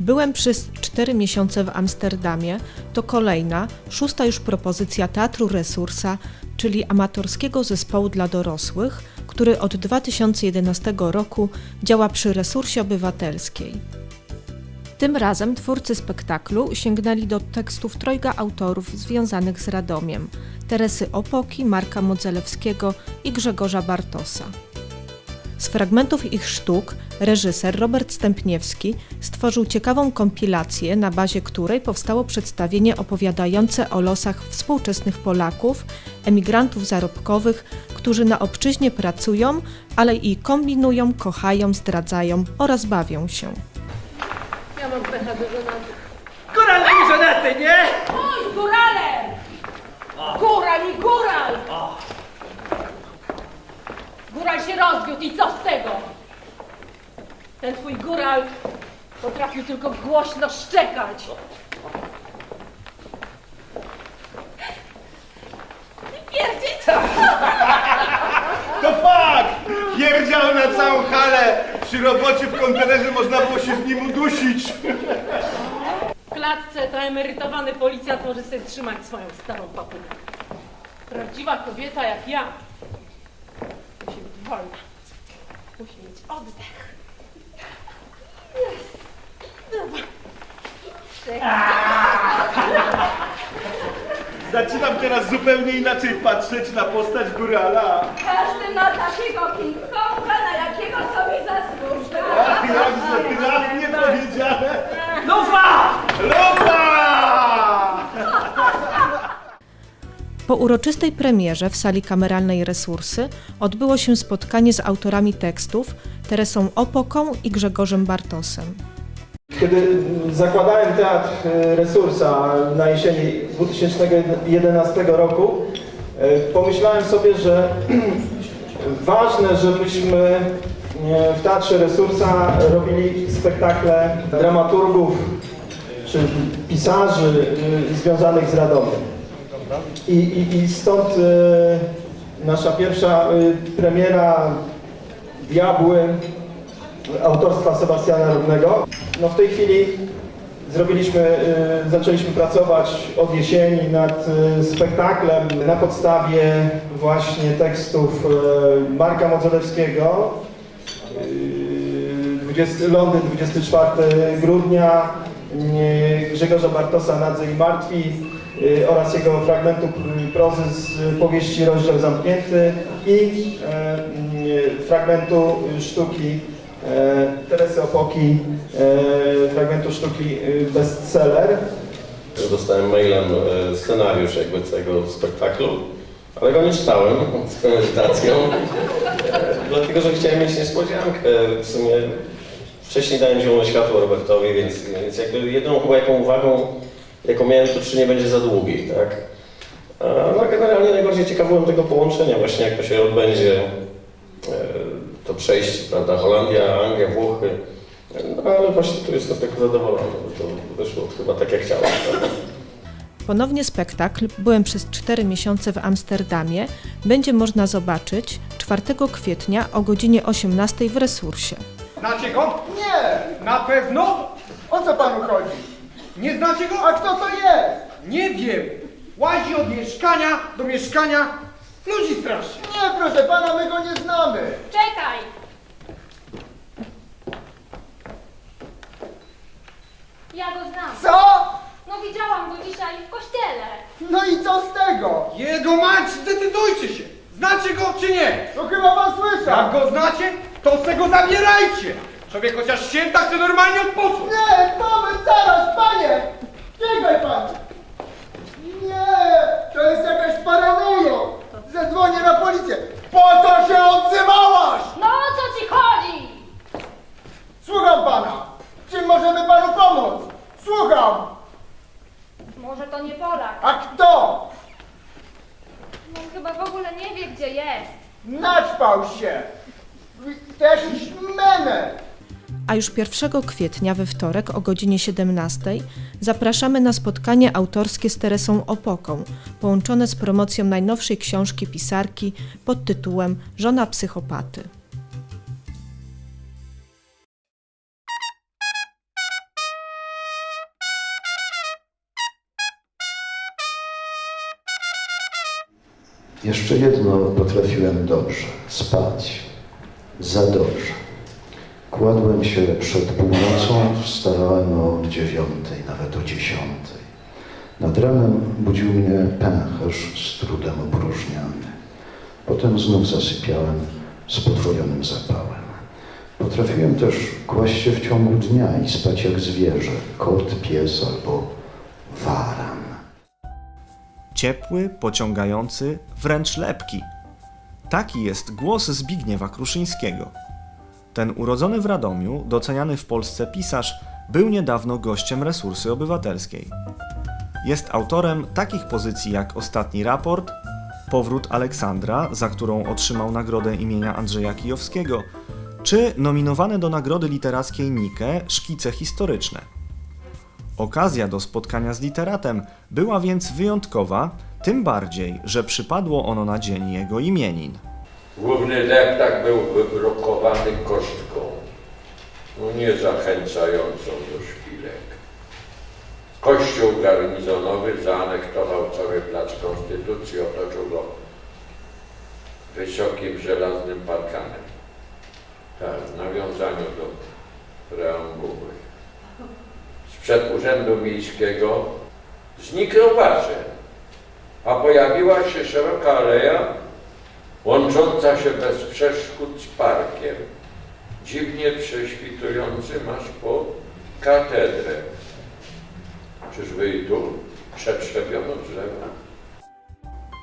Byłem przez 4 miesiące w Amsterdamie. To kolejna, szósta już propozycja Teatru Resursa, czyli amatorskiego zespołu dla dorosłych, który od 2011 roku działa przy Resursie Obywatelskiej. Tym razem twórcy spektaklu sięgnęli do tekstów trojga autorów związanych z Radomiem: Teresy Opoki, Marka Modzelewskiego i Grzegorza Bartosa. Z fragmentów ich sztuk reżyser Robert Stępniewski stworzył ciekawą kompilację, na bazie której powstało przedstawienie opowiadające o losach współczesnych Polaków, emigrantów zarobkowych, którzy na obczyźnie pracują, ale i kombinują, kochają, zdradzają oraz bawią się. Ja mam pecha do żonaty. Góral mi żonaty, nie? Oj, z góralem! Góral i góral! Góral się rozwiódł i co z tego? Ten twój góral potrafił tylko głośno szczekać. Pierdzieć! To fakt! Pierdział na całą halę! Przy robocie w kontenerze można było się z nim udusić! W klatce to emerytowany policjant może sobie trzymać swoją starą papugę. Prawdziwa kobieta jak ja musi wolna. Musi mieć oddech. Zaczynam teraz zupełnie inaczej patrzeć na postać górala. Każdy ma takiego King Konga, na jakiego sobie zasłuży. Ach, jakże trafnie powiedziane! Lufa! Lufa! Po uroczystej premierze w sali kameralnej Resursy odbyło się spotkanie z autorami tekstów Teresą Opoką i Grzegorzem Bartosem. Kiedy zakładałem teatr e, Resursa na jesieni 2011 roku, e, pomyślałem sobie, że ważne, żebyśmy e, w teatrze Resursa robili spektakle dramaturgów czy pisarzy związanych z Radomiem. I, i, i stąd e, nasza pierwsza e, premiera Diabły autorstwa Sebastiana Rudnego. No w tej chwili zrobiliśmy, y, zaczęliśmy pracować od jesieni nad y, spektaklem na podstawie właśnie tekstów y, Marka Modzelewskiego. Y, 20, Londyn, 24 grudnia, y, Grzegorza Bartosa Nadzy i Martwi y, oraz jego fragmentu y, prozy z powieści Rozdział Zamknięty i e, y, fragmentu y, sztuki Teresy Opoki, fragmentu sztuki y, bestseller. Dostałem mailem e, scenariusz jakby całego spektaklu, ale go nie czytałem z premedytacją, e, dlatego że chciałem mieć niespodziankę. W sumie wcześniej dałem zielone światło Robertowi, więc, więc jakby jedyną chyba jaką uwagą, jaką miałem, to czy nie będzie za długi, tak? A, No generalnie najbardziej ciekaw byłem tego połączenia właśnie, jak to się odbędzie, e, to przejście, prawda, Holandia, Anglia, Włochy. No ale właśnie tu jestem tylko zadowolony, bo to wyszło chyba tak jak chciałem. prawda? Ponownie spektakl Byłem przez 4 miesiące w Amsterdamie będzie można zobaczyć 4 kwietnia o godzinie 18 w Resursie. Znacie go? Nie! Na pewno? O co panu chodzi? Nie znacie go? A kto to jest? Nie wiem. Łazi od mieszkania do mieszkania. Ludzi straszy. Nie, proszę pana, my go nie znamy. Czekaj! Ja go znam. Co? No widziałam go dzisiaj w kościele. No i co z tego? Jego mać, zdecydujcie się. Znacie go czy nie? No chyba pan słyszał. Jak go znacie, to se go zabierajcie. Człowiek chociaż święta chce normalnie odpocząć. Nie, moment, zaraz, panie. Czekaj pan. Nie, to jest jakaś paranoja. Zadzwonię na policję. Po co się odzywałaś? No o co ci chodzi? Słucham pana. Czym możemy panu pomóc? Słucham. Może to nie Polak. A kto? No chyba w ogóle nie wie, gdzie jest. Naćpał się! To jakiś menel! A już 1 kwietnia we wtorek o godzinie 17 zapraszamy na spotkanie autorskie z Teresą Opoką, połączone z promocją najnowszej książki pisarki pod tytułem Żona psychopaty. Jeszcze jedno potrafiłem dobrze spać. Za dobrze. Kładłem się przed północą, wstawałem o dziewiątej, nawet o dziesiątej. Nad ranem budził mnie pęcherz z trudem opróżniany. Potem znów zasypiałem z podwojonym zapałem. Potrafiłem też kłaść się w ciągu dnia i spać jak zwierzę, kot, pies albo waran. Ciepły, pociągający, wręcz lepki. Taki jest głos Zbigniewa Kruszyńskiego. Ten urodzony w Radomiu, doceniany w Polsce pisarz, był niedawno gościem Resursy Obywatelskiej. Jest autorem takich pozycji jak Ostatni raport, Powrót Aleksandra, za którą otrzymał nagrodę imienia Andrzeja Kijowskiego, czy nominowane do Nagrody Literackiej Nike Szkice Historyczne. Okazja do spotkania z literatem była więc wyjątkowa, tym bardziej, że przypadło ono na dzień jego imienin. Główny deptak był wybrukowany kostką, no nie zachęcającą do szpilek. Kościół garnizonowy zaanektował cały plac Konstytucji, otoczył go wysokim żelaznym parkanem. Tak, w nawiązaniu do preambuły. Sprzed Urzędu Miejskiego znikł basen, a pojawiła się szeroka aleja łącząca się bez przeszkód z parkiem, dziwnie prześwitującym aż po katedrę. Czyżby i tu przetrzebiono drzewa?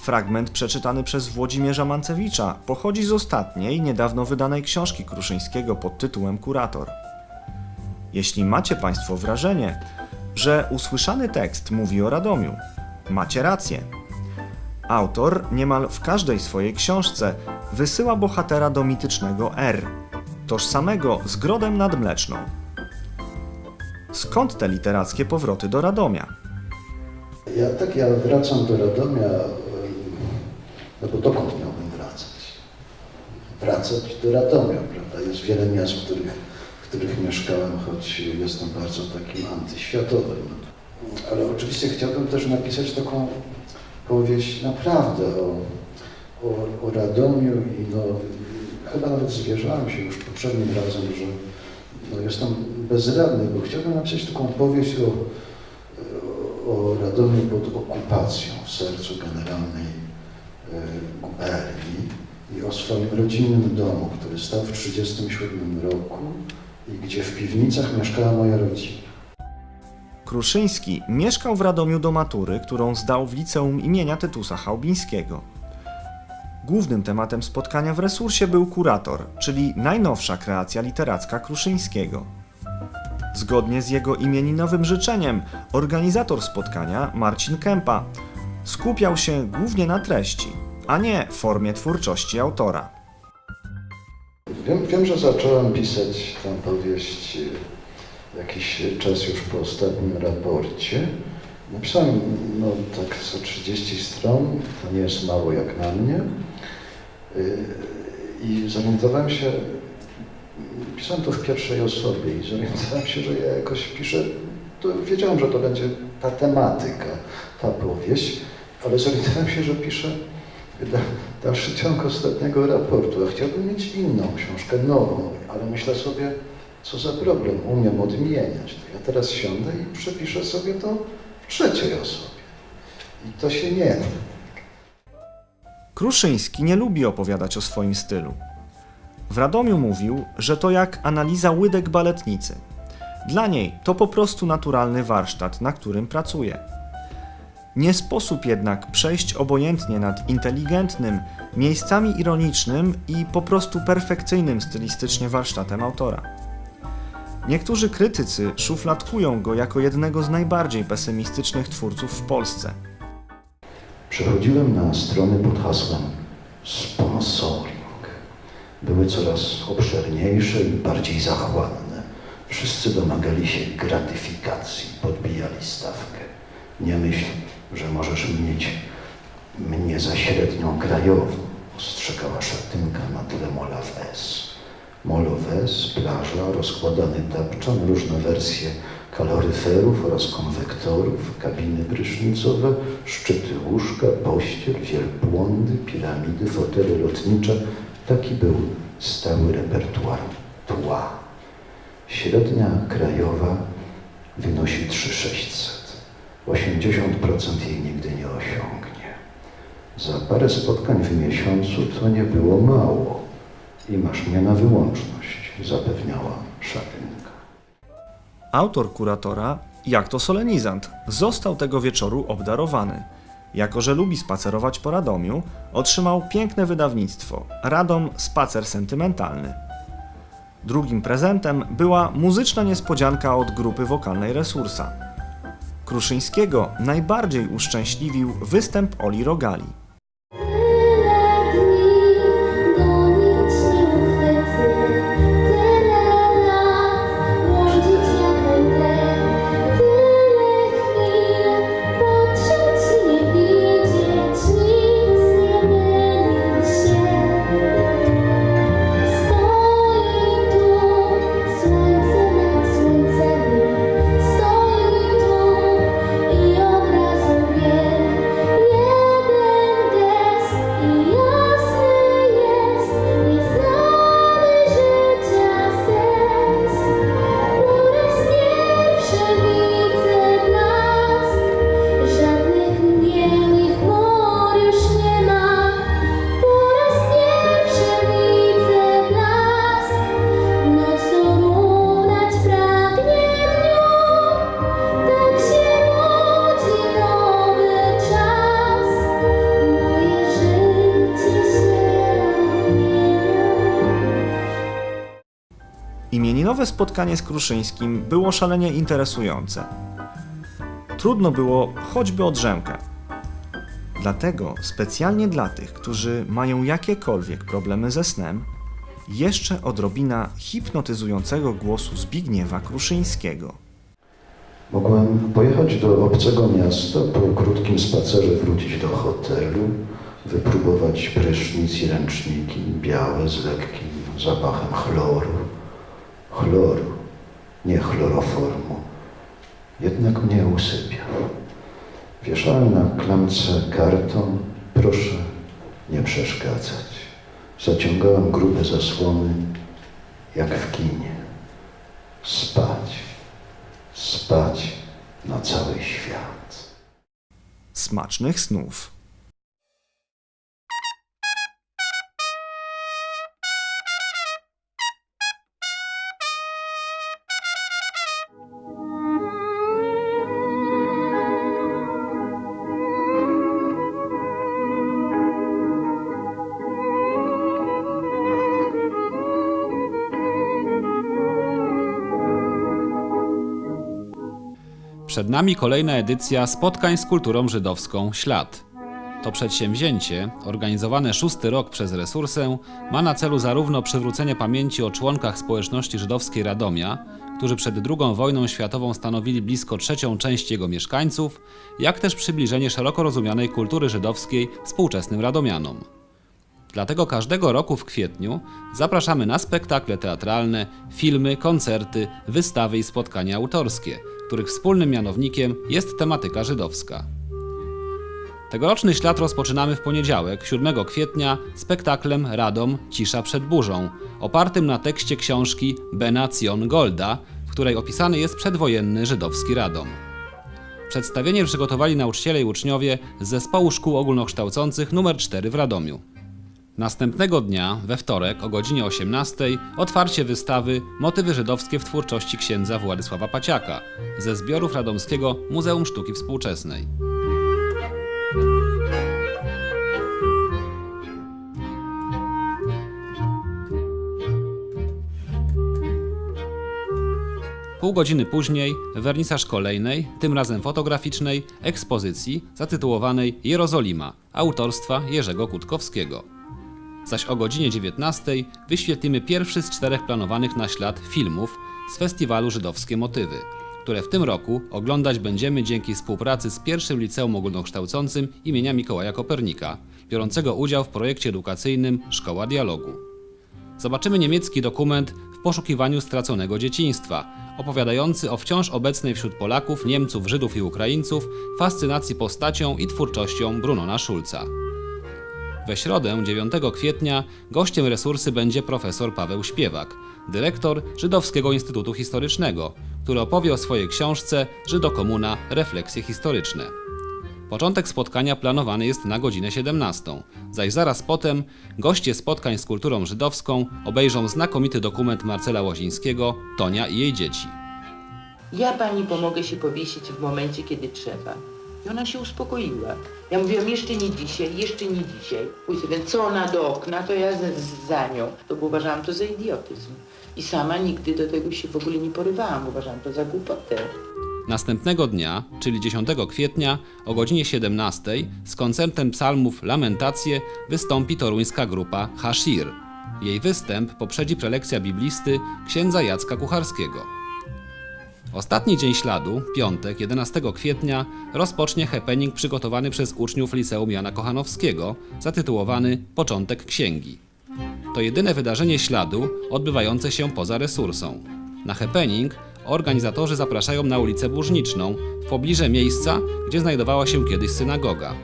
Fragment przeczytany przez Włodzimierza Mancewicza pochodzi z ostatniej, niedawno wydanej książki Kruszyńskiego pod tytułem Kurator. Jeśli macie Państwo wrażenie, że usłyszany tekst mówi o Radomiu, macie rację. Autor niemal w każdej swojej książce wysyła bohatera do mitycznego R, tożsamego z Grodem nad Mleczną. Skąd te literackie powroty do Radomia? Ja tak, ja wracam do Radomia, no bo dokąd miałbym wracać? Wracać do Radomia, prawda? Jest wiele miast, w których, w których mieszkałem, choć jestem bardzo takim antyświatowym. Ale oczywiście chciałbym też napisać taką powieść naprawdę o, o, o Radomiu i no, chyba nawet zwierzałem się już poprzednim razem, że no, jestem bezradny, bo chciałbym napisać taką powieść o, o Radomiu pod okupacją w sercu generalnej guberni i o swoim rodzinnym domu, który stał w 1937 roku i gdzie w piwnicach mieszkała moja rodzina. Kruszyński mieszkał w Radomiu do matury, którą zdał w liceum imienia Tytusa Chałbińskiego. Głównym tematem spotkania w resursie był kurator, czyli najnowsza kreacja literacka Kruszyńskiego. Zgodnie z jego imieninowym życzeniem, organizator spotkania, Marcin Kępa, skupiał się głównie na treści, a nie formie twórczości autora. Wiem, wiem, że zacząłem pisać tę powieść jakiś czas już po ostatnim raporcie. Napisałem no, tak za 30 stron, to nie jest mało jak na mnie. Y, I zorientowałem się, pisałem to w pierwszej osobie i zorientowałem się, że ja jakoś piszę, to wiedziałem, że to będzie ta tematyka, ta powieść, ale zorientowałem się, że piszę da, dalszy ciąg ostatniego raportu, a chciałbym mieć inną książkę, nową, ale myślę sobie, co za problem, umiem odmieniać. To ja teraz siądę i przepiszę sobie to w trzeciej osobie. I to się nie da. Kruszyński nie lubi opowiadać o swoim stylu. W Radomiu mówił, że to jak analiza łydek baletnicy. Dla niej to po prostu naturalny warsztat, na którym pracuje. Nie sposób jednak przejść obojętnie nad inteligentnym, miejscami ironicznym i po prostu perfekcyjnym stylistycznie warsztatem autora. Niektórzy krytycy szufladkują go jako jednego z najbardziej pesymistycznych twórców w Polsce. Przechodziłem na strony pod hasłem sponsoring. Były coraz obszerniejsze i bardziej zachłanne. Wszyscy domagali się gratyfikacji, podbijali stawkę. Nie myśl, że możesz mieć mnie za średnią krajową, ostrzegała szatynka na tle mola w S. Molo w S, plaża, rozkładany tapczan, różne wersje kaloryferów oraz konwektorów, kabiny prysznicowe, szczyty łóżka, pościel, wielbłądy, piramidy, fotele lotnicze. Taki był stały repertuar tła. Średnia krajowa wynosi 3600. 80% jej nigdy nie osiągnie. Za parę spotkań w miesiącu to nie było mało. I masz mnie na wyłączność, zapewniała szatynka. Autor kuratora, jak to solenizant, został tego wieczoru obdarowany. Jako, że lubi spacerować po Radomiu, otrzymał piękne wydawnictwo Radom Spacer Sentymentalny. Drugim prezentem była muzyczna niespodzianka od grupy wokalnej Resursa. Kruszyńskiego najbardziej uszczęśliwił występ Oli Rogali. Imieninowe spotkanie z Kruszyńskim było szalenie interesujące. Trudno było choćby o drzemkę. Dlatego specjalnie dla tych, którzy mają jakiekolwiek problemy ze snem, jeszcze odrobina hipnotyzującego głosu Zbigniewa Kruszyńskiego. Mogłem pojechać do obcego miasta, po krótkim spacerze wrócić do hotelu, wypróbować prysznic i ręczniki, białe z lekkim zapachem chloru. Chloru, nie chloroformu. Jednak mnie usypiał. Wieszałem na klamce karton, proszę nie przeszkadzać. Zaciągałem grube zasłony, jak w kinie. Spać spać na cały świat. Smacznych snów. Przed nami kolejna edycja spotkań z kulturą żydowską Ślad. To przedsięwzięcie, organizowane szósty rok przez Resursę, ma na celu zarówno przywrócenie pamięci o członkach społeczności żydowskiej Radomia, którzy przed II wojną światową stanowili blisko trzecią część jego mieszkańców, jak też przybliżenie szeroko rozumianej kultury żydowskiej współczesnym Radomianom. Dlatego każdego roku w kwietniu zapraszamy na spektakle teatralne, filmy, koncerty, wystawy i spotkania autorskie, których wspólnym mianownikiem jest tematyka żydowska. Tegoroczny ślad rozpoczynamy w poniedziałek, 7 kwietnia, spektaklem Radom Cisza przed burzą, opartym na tekście książki Bena Zion Golda, w której opisany jest przedwojenny żydowski Radom. Przedstawienie przygotowali nauczyciele i uczniowie z Zespołu Szkół Ogólnokształcących nr 4 w Radomiu. Następnego dnia, we wtorek o godzinie 18, otwarcie wystawy Motywy żydowskie w twórczości księdza Władysława Paciaka ze zbiorów Radomskiego Muzeum Sztuki Współczesnej. Pół godziny później wernisaż kolejnej, tym razem fotograficznej, ekspozycji zatytułowanej Jerozolima autorstwa Jerzego Kutkowskiego. Zaś o godzinie 19 wyświetlimy pierwszy z czterech planowanych na ślad filmów z festiwalu Żydowskie Motywy, które w tym roku oglądać będziemy dzięki współpracy z pierwszym liceum ogólnokształcącym imienia Mikołaja Kopernika, biorącego udział w projekcie edukacyjnym Szkoła Dialogu. Zobaczymy niemiecki dokument w poszukiwaniu straconego dzieciństwa, opowiadający o wciąż obecnej wśród Polaków, Niemców, Żydów i Ukraińców fascynacji postacią i twórczością Brunona Schulza. We środę 9 kwietnia gościem resursy będzie profesor Paweł Śpiewak, dyrektor Żydowskiego Instytutu Historycznego, który opowie o swojej książce Żydokomuna Refleksje historyczne. Początek spotkania planowany jest na godzinę 17, zaś zaraz potem goście spotkań z kulturą żydowską obejrzą znakomity dokument Marcela Łozińskiego Tonia i jej dzieci. Ja pani pomogę się powiesić w momencie, kiedy trzeba. I ona się uspokoiła. Ja mówiłam, jeszcze nie dzisiaj, jeszcze nie dzisiaj. Pójdzie, więc co ona do okna, to ja z, za nią. To uważałam to za idiotyzm. I sama nigdy do tego się w ogóle nie porywałam. Uważałam to za głupotę. Następnego dnia, czyli 10 kwietnia o godzinie 17 z koncertem psalmów Lamentacje wystąpi toruńska grupa Hashir. Jej występ poprzedzi prelekcja biblisty księdza Jacka Kucharskiego. Ostatni dzień śladu, piątek 11 kwietnia, rozpocznie happening przygotowany przez uczniów Liceum Jana Kochanowskiego, zatytułowany Początek Księgi. To jedyne wydarzenie śladu odbywające się poza resursą. Na happening organizatorzy zapraszają na ulicę Burzniczną, w pobliże miejsca, gdzie znajdowała się kiedyś synagoga.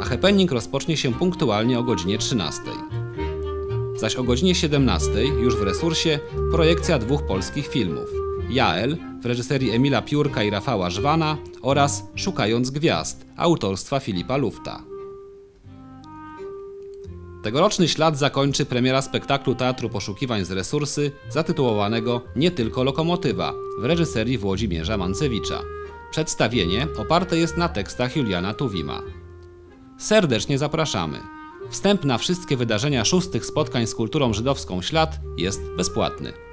A happening rozpocznie się punktualnie o godzinie 13. Zaś o godzinie 17 już w resursie projekcja dwóch polskich filmów. Jael w reżyserii Emila Piórka i Rafała Żwana oraz Szukając Gwiazd autorstwa Filipa Lufta. Tegoroczny ślad zakończy premiera spektaklu Teatru Poszukiwań z Resursy zatytułowanego Nie tylko lokomotywa w reżyserii Włodzimierza Mancewicza. Przedstawienie oparte jest na tekstach Juliana Tuwima. Serdecznie zapraszamy. Wstęp na wszystkie wydarzenia szóstych spotkań z kulturą żydowską Ślad jest bezpłatny.